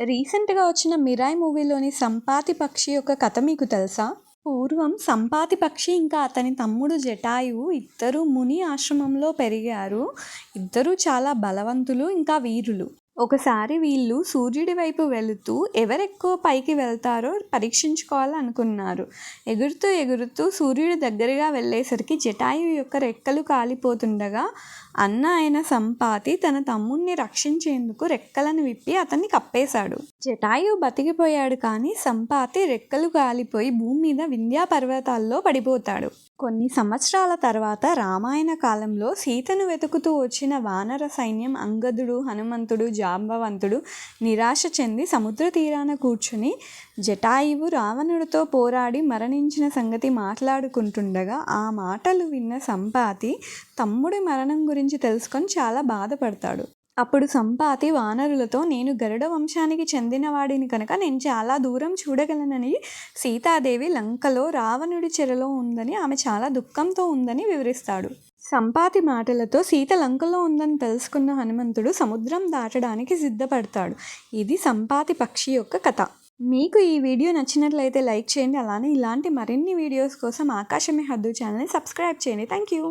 రీసెంట్గా వచ్చిన మిరాయ్ మూవీలోని సంపాతి పక్షి యొక్క కథ మీకు తెలుసా? పూర్వం సంపాతి పక్షి ఇంకా అతని తమ్ముడు జటాయువు ఇద్దరు ముని ఆశ్రమంలో పెరిగారు. ఇద్దరూ చాలా బలవంతులు ఇంకా వీరులు. ఒకసారి వీళ్ళు సూర్యుడి వైపు వెళుతూ ఎవరెక్కువ పైకి వెళ్తారో పరీక్షించుకోవాలనుకున్నారు. ఎగురుతూ ఎగురుతూ సూర్యుడి దగ్గరగా వెళ్ళేసరికి జటాయు యొక్క రెక్కలు కాలిపోతుండగా అన్న అయిన సంపాతి తన తమ్ముణ్ణి రక్షించేందుకు రెక్కలను విప్పి అతన్ని కప్పేశాడు. జటాయు బతికిపోయాడు కానీ సంపాతి రెక్కలు కాలిపోయి భూమి మీద వింధ్యా పర్వతాల్లో పడిపోతాడు. కొన్ని సంవత్సరాల తర్వాత రామాయణ కాలంలో సీతను వెతుకుతూ వచ్చిన వానర సైన్యం అంగదుడు హనుమంతుడు జాంబవంతుడు నిరాశ చెంది సముద్ర తీరాన కూర్చుని జటాయువు రావణుడితో పోరాడి మరణించిన సంగతి మాట్లాడుకుంటుండగా ఆ మాటలు విన్న సంపాతి తమ్ముడి మరణం గురించి తెలుసుకొని చాలా బాధపడతాడు. అప్పుడు సంపాతి వానరులతో నేను గరుడ వంశానికి చెందినవాడిని కనుక నేను చాలా దూరం చూడగలనని సీతాదేవి లంకలో రావణుడి చెరలో ఉందని ఆమె చాలా దుఃఖంతో ఉందని వివరిస్తాడు. సంపాతి మాటలతో సీత లంకలో ఉందని తెలుసుకున్న హనుమంతుడు సముద్రం దాటడానికి సిద్ధపడతాడు. ఇది సంపాతి పక్షి యొక్క కథ. మీకు ఈ వీడియో నచ్చినట్లయితే లైక్ చేయండి. అలానే ఇలాంటి మరిన్ని వీడియోస్ కోసం ఆకాశమే హద్దు ఛానల్ని సబ్స్క్రైబ్ చేయండి. Thank you